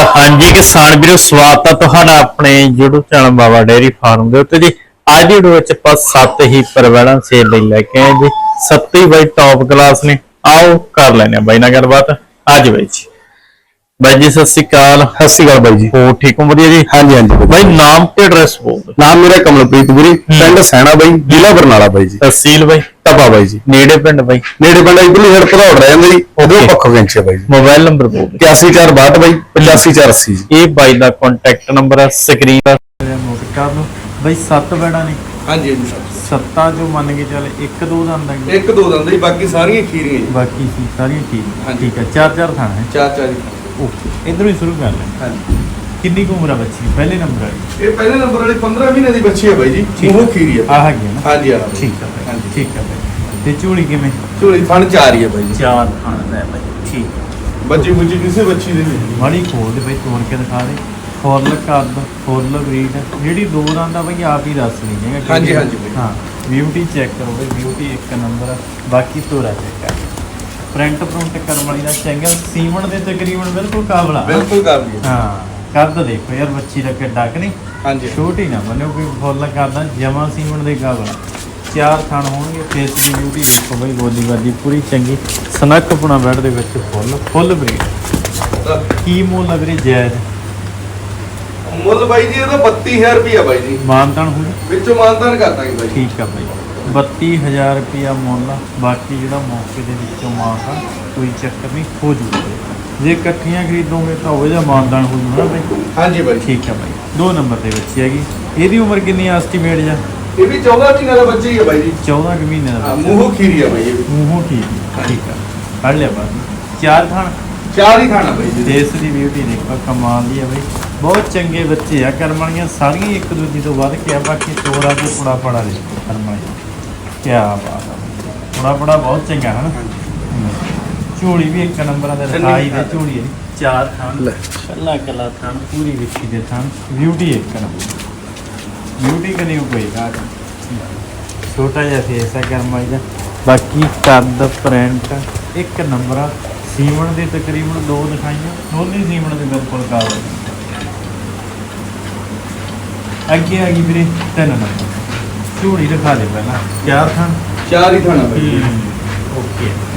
ਹਾਂਜੀ ਕਿਸਾਨ ਵੀਰੋ ਸਵਾਗਤ ਹੈ ਤੁਹਾਡਾ ਆਪਣੇ YouTube channel Baba dairy farm ਦੇ ਉੱਤੇ ਜੀ। ਅੱਜ ਦੀ ਵੀਡੀਓ ਵਿੱਚ ਆਪਾਂ ਸੱਤ ਹੀ ਪਰਵੈੜਾਂ ਸੇਲ ਲਈ ਲੈ ਕੇ ਆਏ ਜੀ। ਸੱਤ ਹੀ ਬਾਈ ਟੌਪ ਕਲਾਸ ਨੇ। ਆਓ ਕਰ ਲੈਣੇ ਆ ਬਾਈ ਨਾਲ ਗੱਲਬਾਤ। ਅੱਜ ਬਾਈ ਜੀ। ਬਾਈ ਜੀ ਸਤਿ ਸ਼੍ਰੀ ਅਕਾਲ। ਸਤਿ ਸ਼੍ਰੀ ਅਕਾਲ ਬਾਈ ਜੀ। ਹੋ ਠੀਕ ਹੋ? ਵਧੀਆ ਜੀ? ਹਾਂਜੀ ਹਾਂਜੀ। ਬਾਈ ਨਾਮ ਤੇ ਐਡਰੈਸ ਬੋਲ। ਨਾਮ ਮੇਰਾ ਕਮਲਪ੍ਰੀਤ ਗੁਰੀ ਪਿੰਡ ਸੈਣਾ ਬਾਈ ਜ਼ਿਲ੍ਹਾ ਬਰਨਾਲਾ ਬਾਈ ਜੀ। ਤਹਿਸੀਲ ਬਾਈ। ਟਪਾ ਬਾਈ ਜੀ। ਨੇੜੇ ਪਿੰਡ ਬਾਈ। ਨੇੜੇ ਪਿੰਡ ਇਧਰਲੀ ਹੜ ਭਦੌੜ ਰਹਿ ਜਾਂਦੇ ਜੀ ਉਧਰੋਂ. ਪੱਖੋ ਗੈਂਚੇ ਬਾਈ ਜੀ। ਮੋਬਾਈਲ ਨੰਬਰ ਬੋਲ ਦਿਓ। 8462 ਬਾਈ 85480 ਜੀ। ਇਹ ਬਾਈ ਦਾ ਕੰਟੈਕਟ ਨੰਬਰ ਹੈ ਸਕਰੀਨ ਤੇ ਨੋਟ ਕਰ ਲਓ ਬਾਈ ਸੱਤ ਬੈੜਾਂ ਨੇ। ਹਾਂਜੀ ਹਾਂਜੀ ਸੱਤਾਂ। ਜੋ ਮੰਨ ਕੇ ਚੱਲ ਇੱਕ ਦੋ ਦਾ ਆਂਦਾ ਇੱਕ ਦੋ ਦੰਦ ਹੀ ਬਾਕੀ ਸਾਰੀਆਂ ਖੀਰੀਆਂ ਜੀ। ਬਾਕੀ ਸੀ ਸਾਰੀਆਂ ਠੀਕ ਹਾਂਜੀ। ਠੀਕ ਹੈ ਚਾਰ ਚਾਰ ਥਾਂ ਹੈ ਚਾਰ ਚਾਰ ਜੀ ਓਕੇ ਇਧਰੋਂ ਹੀ ਸ਼ੁਰੂ ਕਰ ਲੈ ਹਾਂਜੀ। ਕਿੰਨੀ ਕੁ ਉਮਰ ਆ ਬੱਚੀ ਦੀ? ਪਹਿਲੇ ਨੰਬਰ ਵਾਲੀ। ਇਹ ਪਹਿਲੇ ਨੰਬਰ ਵਾਲੀ 15 ਮਹੀਨੇ ਦੀ ਬੱਚੀ ਹੈ ਬਾਈ ਜੀ ਠੀਕ। ਉਹ ਖੀਰੀ ਹੈ। ਆਹ ਹੈਗੀ ਆ ਨਾ? ਹਾਂਜੀ ਹਾਂ ਠੀਕ ਹੈ ਬਾਈ ਹਾਂਜੀ। ਠੀਕ ਹੈ ਬਾਈ। ਤੇ ਝੋਲੀ ਕਿਵੇਂ? ਝੋਲੀ ਥਣ ਚਾਰ ਹੀ ਹੈ ਬਾਈ ਜੀ। ਚਾਰ ਥਾਂ ਦਾ ਬਾਈ ਠੀਕ ਹੈ। ਬੱਚੀ ਬੁੱਚੀ ਕਿਸੇ ਬੱਚੀ ਦੇ ਨਹੀਂ। ਮਾੜੀ ਖੋਲ ਦੇ ਬਾਈ ਤੋੜ ਕੇ ਦਿਖਾ ਦੇ। ਫੁੱਲ ਕੱਦ ਫੁੱਲ ਬਰੀਡ। ਜਿਹੜੀ ਦੋ ਦਾ ਬਾਈ ਆਪ ਹੀ ਦੱਸ ਲਈ ਹੈਗਾ ਹਾਂਜੀ, ਹਾਂਜੀ ਬਾਈ। ਹਾਂ ਬਿਊਟੀ ਚੈੱਕ ਕਰੋ ਬਾਈ ਬਿਊਟੀ ਇੱਕ ਨੰਬਰ ਆ। ਬਾਕੀ ਤੋਰਾ ਚੈੱਕ ਕਰ। ਪ੍ਰਿੰਟ ਪ੍ਰਿੰਟ ਕਰਮ ਵਾਲੀ ਦਾ ਚੰਗਾ ਸੀਮਨ ਦੇ ਤਕਰੀਬਨ ਬਿਲਕੁਲ ਕਾਬਲਾ ਬਿਲਕੁਲ ਕਰ ਲਈ ਹਾਂ। ਕੱਦ ਦੇਖੋ ਯਾਰ ਬੱਚੀ ਦਾ ਕਿੱਡਾ ਕਿ ਨਹੀਂ? ਹਾਂਜੀ। ਛੋਟੀ ਨਾ ਮੰਨਿਓ ਕੋਈ ਫੁੱਲ ਕਰਦਾ ਜਮਾ ਸੀਮਨ ਦੇ ਕਾਬਲਾ ਚਾਰ ਥਣ ਹੋਣਗੇ ਫੇਸ ਦੀ ਬਿਊਟੀ ਦੇਖੋ ਬਈ ਗੋਦੀ ਵਾਦੀ ਪੂਰੀ ਚੰਗੀ। ਸਨੱਖ ਪੁਣਾ ਬੈਡ ਦੇ ਵਿੱਚ ਫੁੱਲ ਫੁੱਲ ਬਰੀਡ ਕੀ ਮੁੱਲ ਅਗਰੇ ਜਾਇਜ਼? ਮੁੱਲ ਬਾਈ ਜੀ ਇਹਦਾ 32000 ਰੁਪਿਆ ਬਾਈ ਜੀ। ਮਾਨਤਨ ਹੋ ਵਿੱਚੋਂ ਮਾਨਦਾਨ ਕਰ ਦਾਂਗੇ ਬਾਈ ਠੀਕ ਆ ਬਾਈ। 32000 ਰੁਪਿਆ ਮੁੱਲ। ਬਾਕੀ ਜਿਹੜਾ ਮੌਕੇ ਦੇ ਵਿੱਚੋਂ ਮਾਨਤਾ ਕੋਈ ਚੱਕਰ ਨਹੀਂ ਹੋ ਜੂਗਾ। ਜੇ ਇਕੱਠੀਆਂ ਖਰੀਦੋਗੇ ਤਾਂ ਉਹ ਜਿਹਾ ਮਾਨਦਾਨ ਹੋ ਜੂਗਾ ਬਾਈ। ਹਾਂਜੀ ਬਾਈ। ਠੀਕ ਆ ਬਾਈ। ਦੋ ਨੰਬਰ ਦੇ ਵਿੱਚ ਹੀ ਹੈਗੀ। ਇਹਦੀ ਉਮਰ ਕਿੰਨੀ ਆ ਐਸਟੀਮੇਟ ਜਾਂ? ਇਹ ਵੀ 14 ਮਹੀਨੇ ਦਾ ਬੱਚਾ ਹੀ ਹੈ ਬਾਈ ਜੀ। 14 ਕੁ ਮਹੀਨੇ ਦਾ ਹਾਂ। ਮੂੰਹੋਂ ਖੀਰੀ ਹੈ ਬਾਈ ਇਹ ਵੀ। ਮੂੰਹੋਂ ਠੀਕ ਆ, ਠੀਕ ਆ। ਫੜ ਲਿਆ ਬਾਈ। ਚਾਰ ਥਾਣ। ਚਾਰ ਹੀ ਖਾਣਾ ਬਾਈ ਜੀ। ਦੇਸ ਦੀ ਬਿਊਟੀ ਦੇਖੋ ਕਮਾਲ ਦੀ ਆ ਬਈ। ਬਹੁਤ ਚੰਗੇ ਬੱਚੇ ਆ ਕਰਮ ਵਾਲੀਆਂ ਸਾਰੀਆਂ ਹੀ ਇੱਕ ਦੂਜੀ ਤੋਂ ਵੱਧ ਕੇ ਆ ਬਾਕੀ ਤੋਰਾ ਤੇ ਪੁੜਾ ਪੜਾ ਦੇ ਕਰਮ ਵਾਲੀਆਂ। ਕੀ ਬਾਤ ਆ। ਪੁੜਾ ਪੜਾ ਬਹੁਤ ਚੰਗਾ ਹਨ? ਝੋਲੀ ਵੀ ਇੱਕ ਨੰਬਰਾਂ ਦੇ ਰਖਾਈ ਦੇ ਝੋਲੀ ਹੈ ਚਾਰ ਥਾਂ ਕੱਲਾ ਕੱਲਾ ਥਾਂ ਪੂਰੀ ਵਿੱਚੀ ਦੇ ਥਾਂ ਬਿਊਟੀ ਇੱਕ ਨੰਬਰ। ਬਿਊਟੀ ਕਨੀ ਕੋਈ ਘਾਟ ਛੋਟਾ ਜਿਹਾ ਫੇਸ ਹੈ ਕਰਮ ਵਾਲੀ ਦਾ। ਬਾਕੀ ਕੱਦ ਪ੍ਰਿੰਟ ਇੱਕ ਨੰਬਰ ਆ ਸੀਮਣ ਦੇ ਤਕਰੀਬਨ ਦੋ ਦਿਖਾਈਆਂ। ਦੋਨੇ ਸੀਮਣ ਦੇ ਬਿਲਕੁਲ ਕਾਬਲ ਅੱਗੇ ਆ ਗਈ ਵੀਰੇ ਤਿੰਨ ਨੰਬਰ। ਝੋੜੀ ਦਿਖਾ ਦੇ ਪਹਿਲਾਂ। ਚਾਰ ਥਾਂ ਚਾਰ ਹੀ ਖਾਣਾ ਬਾਈ।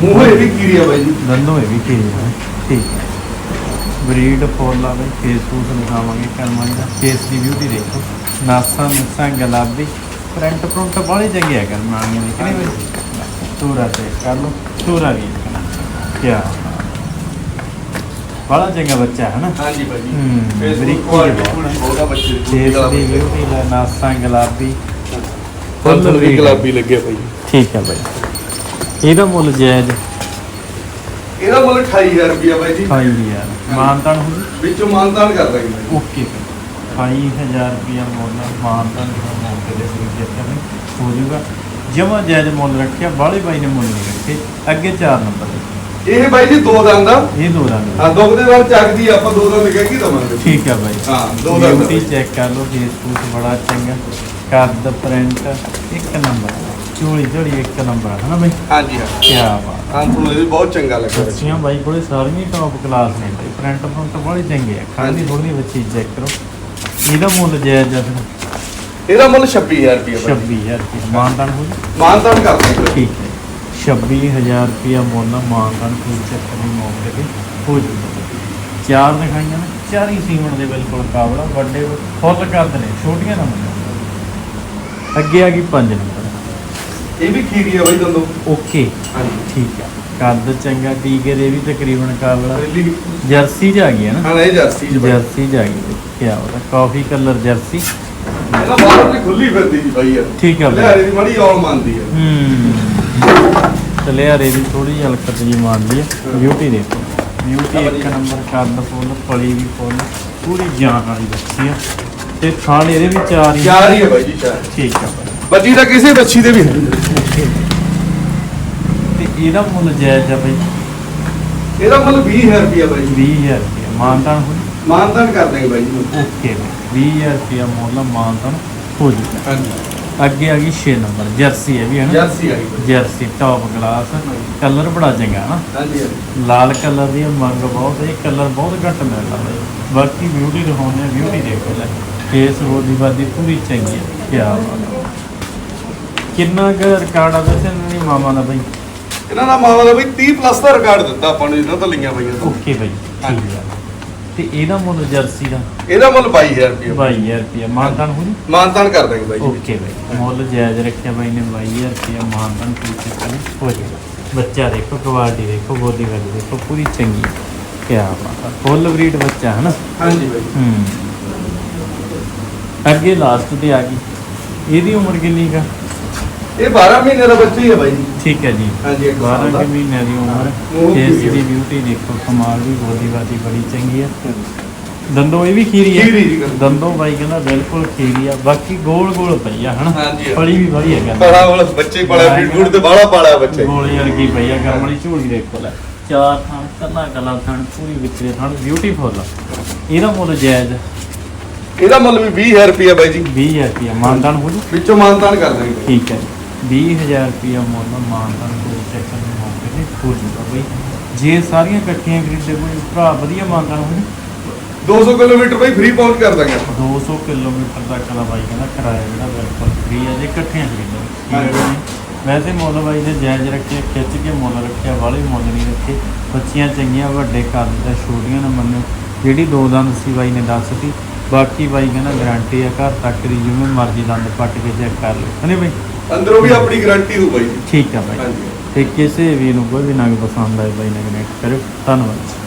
ਮੂੰਹੋਂ ਇਹ ਵੀ ਖੀਰੀ ਹੈ ਬਾਈ ਜੀ। ਦੰਦੋਂ ਇਹ ਵੀ ਠੀਕ ਹੈ ਠੀਕ ਹੈ ਬਰੀਡ ਫੋਲ ਆ ਬਈ। ਫੇਸ ਫੂਸ ਦਿਖਾਵਾਂਗੇ ਕਰਮਾਂ ਦਾ। ਫੇਸ ਦੀ ਬਿਊਟੀ ਦੇਖੋ। ਨਾਸਾਂ ਨਸਾਂ ਗੁਲਾਬੀ। ਪ੍ਰਿੰਟ ਪ੍ਰਿੰਟ ਬਾਹਲੇ ਚੰਗੇ ਆ ਕਰਮਾਂ ਵਾਲੀਆਂ ਦੇ ਕਿਹਨੇ ਬਈ? ਤੂਰਾ ਤੇ ਕਰ ਲੋ ਤੂਰਾ ਵੀ ਕੀ ਬੜਾ ਚੰਗਾ ਬੱਚਾ ਹੈ ਨਾ? ਹਾਂਜੀ ਬਾਈ ਜੀ। ਹੂੰ, ਫੇਸਬੁੱਕ ਬਰੀਕੀ ਕੁਆਲਿਟੀ ਬਹੁਤ। ਆ। ਬੱਚੇ ਦੀ ਫੇਸ ਦੀ। ਬਿਊਟੀ ਦਾ ਨਾਸਾਂ ਗੁਲਾਬੀ। ਫੁੱਲ ਵੀ ਗੁਲਾਬੀ ਲੱਗਿਆ ਜੀ। ਠੀਕ ਹੈ ਬਾਈ। ਇਹਦਾ ਮੁੱਲ ਜਾਇਜ਼? ਇਹਦਾ ਮੁੱਲ 28000 ਰੁਪਿਆ ਬਾਈ ਜੀ। ਖਾਈ ਦੀ ਯਾਰ ਮਾਨਤਾਨ ਹੋ ਜੀ ਵਿੱਚੋਂ ਮਾਨਦਾਨ ਕਰ ਦਾਂਗੇ ਬਾਈ ਓਕੇ। ਅਠਾਈ ਹਜ਼ਾਰ ਰੁਪਇਆ ਮੁੱਲ ਮਾਨਤਾਨ ਦਾ ਮੌਕੇ ਦੇ ਵਿੱਚ ਜਿੱਥੇ ਹੋ ਜਾਊਗਾ। ਜਮਾ ਜਾਇਜ਼ ਮੁੱਲ ਰੱਖਿਆ ਬਾਹਲੇ ਬਾਈ ਨੇ ਮੁੱਲ ਨਹੀਂ ਰੱਖੇ। ਅੱਗੇ 4 ਨੰਬਰ। ਇਹ ਬਾਈ ਜੀ ਦੋ ਦੰਦ ਆ। ਇਹ ਦੋ ਰੰਗ ਆ। ਦੋ ਦੇ ਨਾਲ ਚੱਕਦੀ ਆ, ਆਪਾਂ ਦੋ ਦੰਦ ਕਹਿ ਕੇ ਦਵਾਂਗੇ। ਠੀਕ ਹੈ ਬਾਈ। ਹਾਂ ਦੋ ਦੰਦ ਚੈੱਕ ਕਰ ਲਓ ਫੇਸ ਫੂਸ ਬੜਾ ਚੰਗਾ। ਕੱਦ ਪ੍ਰਿੰਟ ਇੱਕ ਨੰਬਰ। ਝੋਲੀ ਝੋਲੀ ਇੱਕ ਨੰਬਰ ਹੈ ਨਾ ਬਾਈ? ਹਾਂਜੀ ਹਾਂ ਕੀ ਬਾਤ। ਹਾਂ ਤੁਹਾਨੂੰ ਇਹ ਵੀ ਬਹੁਤ ਚੰਗਾ ਲੱਗਾ ਬੱਚੀਆਂ ਬਾਈ ਕੋਲੇ ਸਾਰੀਆਂ ਟੌਪ ਕਲਾਸ ਨੇ ਤੇ ਪ੍ਰਿੰਟ ਪ੍ਰਿੰਟ ਬੜੇ ਚੰਗੇ ਆ। ਖਾਲੀ। ਥੋੜੀ ਬੱਚੀ ਚੈੱਕ ਕਰੋ। ਇਹਦਾ ਮੁੱਲ ਜਾਇਜ਼ ਫਿਰ। ਇਹਦਾ ਮੁੱਲ 26000 ਰੁਪਿਆ ਬਾਈ 26000 ਰੁਪਏ ਮਾਨਦਾਨ ਹੋ ਜੀ ਮਾਨਦਾਨ ਕਰ ਦਾਂਗੇ ਠੀਕ ਹੈ। 26000 ਰੁਪਇਆ ਮੁੱਲ ਮਾਨਦਾਨ ਕੋਈ ਚੱਕਰ ਨਹੀਂ ਮੌਕੇ ਤੇ ਹੋ ਜੂਗਾ ਚਾਰ ਦਿਖਾਈਆਂ ਨੇ। ਚਾਰ ਹੀ ਸੀਮਣ ਦੇ ਬਿਲਕੁਲ ਕਾਬਲਾ ਵੱਡੇ ਫੁੱਲ ਕਰਦੇ ਨੇ। ਛੋਟੀਆਂ ਨਾ ਅੱਗੇ ਆ ਗਈ 5 ਨੰਬਰ। ਇਹ ਵੀ ਖੀਰੀ ਆ ਬਾਈ ਦੰਦੋ। ਓਕੇ। ਹਾਂਜੀ। ਠੀਕ ਹੈ ਕੱਦ ਚੰਗਾ ਟੀਕੇ ਦੇ ਵੀ ਤਕਰੀਬਨ ਕਾਬਲਾ ਜਰਸੀ ਚ ਆ ਗਈ ਹੈ ਨਾ? ਹਾਂ ਇਹ ਜਰਸੀ ਜੀ ਬਾਈ। ਜਰਸੀ ਜਾ ਗਈ ਕੀ ਉਹਦਾ ਕਾਫੀ ਕਲਰ ਜਰਸੀ। ਇਹਦਾ ਬਾਹਰ ਤੇ ਖੁੱਲੀ ਫਿਰਦੀ ਜੀ ਬਾਈ ਯਾਰ। ਠੀਕ ਆ ਬਾਈ। ਲਿਆਰੇ ਦੀ ਮੜੀ ਔਲ ਮੰਨਦੀ ਆ। ਹੂੰ। ਚਲੇ ਆ ਰੇਦੀ ਥੋੜੀ ਜਿਹੀ ਹਲਕਤ ਜੀ ਮਾਰਦੀ ਹੈ। ਬਿਊਟੀ ਦੇਖੋ। ਬਿਊਟੀ ਇੱਕ ਨੰਬਰ ਕੱਦ ਫੁੱਲ ਪਲੀ ਵੀ ਫੁੱਲ ਪੂਰੀ ਜਾਨ ਵਾਲੀ ਬੱਚੀ ਆ। ਤੇ ਥਾਲ ਇਹਦੇ ਵੀ ਚਾਰ ਹੀ ਚਾਰ ਹੀ ਆ ਬਾਈ ਜੀ ਚਾਰ। ਠੀਕ ਆ ਬਾਈ। ਬੱਚੀ ਤਾਂ ਕਿਸੇ ਬੱਚੀ ਦੇ ਵੀ ਹੈ। ਤੇ ਇਹਦਾ ਮੁੱਲ ਜਾਇਜ਼ ਆ ਬਾਈ? ਇਹਦਾ ਮੁੱਲ 20000 ਰੁਪਿਆ ਬਾਈ। ਜੀ 20000 ਰੁਪਏ ਮਾਨਤਾਨ ਹੋ ਮਾਨਦਾਨ ਕਰ ਦਾਂਗੇ ਬਾਈ ਜੀ। ਓਕੇ ਬਾਈ। 20000 ਰੁਪਏ ਮੁੱਲ ਮਾਨਤਾਨ ਹੋ ਜੂਗਾ ਹਾਂਜੀ। ਅੱਗੇ ਆ ਗਈ 6 ਨੰਬਰ ਜਰਸੀ ਹੈ ਵੀ ਹੈ ਨਾ? ਜਰਸੀ ਆਈ ਬਾਈ। ਜਰਸੀ ਟੌਪ ਗਲਾਸ ਕਲਰ ਬੜਾ ਚੰਗਾ ਹੈ ਨਾ? ਹਾਂਜੀ ਹਾਂਜੀ। ਲਾਲ ਕਲਰ ਦੀ ਮੰਗ ਬਹੁਤ ਹੈ ਇਹ ਕਲਰ ਬਹੁਤ ਘੱਟ ਮਿਲਦਾ ਬਈ। ਬਾਕੀ ਬਿਊਟੀ ਦਿਖਾਉਂਦੇ ਆ ਬਿਊਟੀ ਦੇਖੋ ਲੈ। ਕੇਸ ਬੋਦੀ ਬਾਦੀ ਪੂਰੀ ਚੰਗੀ ਹੈ ਕੀ ਬਾਤ ਹੈ ਕਿੰਨਾ ਕੁ ਰਿਕਾਰਡ ਆ ਵੈਸੇ ਇਹਨਾਂ ਦੀ ਮਾਮਾ ਦਾ ਬਈ? ਇਹਨਾਂ ਦਾ ਮਾਵਾ ਦਾ ਬਈ 30 ਪਲੱਸ ਦਾ ਰਿਕਾਰਡ ਦਿੱਤਾ ਆਪਾਂ ਨੂੰ ਇਹਨਾਂ ਤੋਂ ਲਈਆਂ ਬਈਆਂ ਤੋਂ। ਓਕੇ ਬਈ ਠੀਕ ਹੈ ਤੇ ਇਹਦਾ ਮੁੱਲ ਜਰਸੀ ਦਾ? ਇਹਦਾ ਮੁੱਲ 22000 ਰੁਪਏ 22000 ਰੁਪਏ ਮਾਨਤਾਨ ਹੋ ਜੀ ਮਾਨਤਾਨ ਕਰ ਦਾਂਗੇ ਬਾਈ ਜੀ ਓਕੇ ਬਾਈ ਮੁੱਲ ਜਾਇਜ਼ ਰੱਖਿਆ ਬਾਈ ਨੇ 22000 ਰੁਪਏ ਮਾਨਤਾਨ ਕੋਈ ਚੱਕਰ ਨਹੀਂ। ਹੋ ਜਾਏਗਾ ਬੱਚਾ ਦੇਖੋ ਕੁਆਲਿਟੀ ਦੇਖੋ ਬੋਦੀ ਵਾਲੀ ਦੇਖੋ ਪੂਰੀ ਚੰਗੀ। ਕੀ ਬਾਤ ਹੈ ਫੁੱਲ ਬਰੀਡ ਬੱਚਾ ਹੈ ਨਾ ਹਾਂਜੀ ਬਾਈ। ਹੂੰ। ਅੱਗੇ ਲਾਸਟ ਤੇ ਆ ਗਈ। ਇਹਦੀ ਉਮਰ ਕਿੰਨੀ ਕਾ ਇਹ 12 ਮਹੀਨੇ ਦਾ ਬੱਚਾ ਹੀ ਹੈ ਬਾਈ। ਜੀ ਠੀਕ ਹੈ ਜੀ। ਹਾਂਜੀ ਇੱਕ ਸਾਲ 12 ਦਾ। ਕੁ ਮਹੀਨਿਆਂ ਦੀ ਉਮਰ। ਇਸ ਦੀ ਬਿਊਟੀ ਦੇਖੋ ਕਮਾਲ ਦੀ ਬੋਦੀ ਬਾਦੀ ਬੜੀ ਚੰਗੀ ਹੈ। ਦੰਦੋ ਇਹ ਵੀ ਖੀਰੀ ਹੈ। ਖੀਰੀ ਜੀ ਗੱਲ। ਦੰਦੋ ਬਾਈ ਕਹਿੰਦਾ ਬਿਲਕੁਲ ਖੀਰੀ ਆ। ਬਾਕੀ ਗੋਲ ਗੋਲ ਪਈ ਆ ਹਨਾ? ਵੀ ਬੜੀ ਹੈ ਕਹਿੰਦਾ। ਬੜਾ ਵਾਲਾ ਬੱਚੇ ਪਾਲਿਆ ਫੀਡ ਤੇ ਬਾਹਲਾ ਪਾਲਿਆ ਬੱਚੇ। ਗੋਲੀ ਵਰਗੀ ਪਈ ਆ ਗਰਮ ਵਾਲੀ ਝੋਲੀ ਦੇਖੋ ਲੈ ਚਾਰ ਥਾਂ ਕੱਲਾ ਕੱਲਾ ਥਾਂ ਪੂਰੀ ਵਿਚਰੇ ਥਾਂ ਬਿਊਟੀਫੁਲ ਇਹਦਾ ਮੁੱਲ ਜਾਇਜ਼। ਇਹਦਾ ਮੁੱਲ ਵੀ 20000 ਰੁਪਏ ਬਾਈ ਜੀ। 20000 ਰੁਪਏ ਮਾਨਦਾਨ ਹੋ ਜੂ? ਵਿੱਚੋਂ ਮਾਨਤਾਨ ਕਰ ਦਾਂਗੇ। ਠੀਕ ਹੈ 20000 ਰੁਪਏ ਮੁੱਲ ਮਾਨਦਾਨ ਹੋ ਚੈੱਕ ਕਰਨ ਮੌਕੇ ਤੇ ਹੋ ਜੂਗਾ ਬਈ। ਜੇ ਸਾਰੀਆਂ ਇਕੱਠੀਆਂ ਖਰੀਦੇ ਕੋਈ ਭਰਾ ਵਧੀਆ ਮਾਨਦਾਨ ਹੋ ਜੂ 200 ਕਿਲੋਮੀਟਰ ਬਾਈ ਫ੍ਰੀ ਪਹੁੰਚ ਕਰ ਦਾਂਗੇ ਆਪਾਂ। 200 ਕਿਲੋਮੀਟਰ ਤੱਕ ਦਾ ਬਾਈ ਕਹਿੰਦਾ ਕਿਰਾਇਆ ਜਿਹੜਾ ਬਿਲਕੁਲ ਫ੍ਰੀ ਹੈ ਜੇ ਇਕੱਠੀਆਂ ਖਰੀਦੋ। ਵੈਸੇ ਮੁੱਲ ਬਾਈ ਨੇ ਜਾਇਜ਼ ਰੱਖਿਆ ਖਿੱਚ ਕੇ ਮੁੱਲ ਰੱਖਿਆ ਵਾਲੇ ਮੁੱਲ ਨਹੀਂ ਰੱਖੇ। ਬੱਚੀਆਂ ਚੰਗੀਆਂ ਵੱਡੇ ਕੱਦ ਦਾ ਛੋਟੀਆਂ ਨਾ ਮੰਨੋ ਜਿਹੜੀ ਦੋ ਦੰਦ ਸੀ ਬਾਈ ਨੇ ਦੱਸਤੀ ਬਾਕੀ ਬਾਈ ਕਹਿੰਦਾ ਗਾਰੰਟੀ ਹੈ ਘਰ ਤੱਕ ਦੀ ਜਿਵੇਂ ਮਰਜ਼ੀ ਦੰਦ ਪੱਟ ਕੇ ਚੈੱਕ ਕਰ ਲਓ। ਨਹੀਂ ਬਾਈ? ਅੰਦਰੋਂ ਵੀ ਆਪਣੀ ਗਾਰੰਟੀ ਹੋ ਬਾਈ ਠੀਕ ਹੈ ਬਾਈ। ਹਾਂਜੀ। ਤੇ ਕਿਸੇ ਵੀ ਨੂੰ ਕੋਈ ਵੀ ਨਗ ਪਸੰਦ ਆਏ ਬਾਈ ਨੇ ਕਨੈਕਟ ਕਰਿਓ। ਧੰਨਵਾਦ।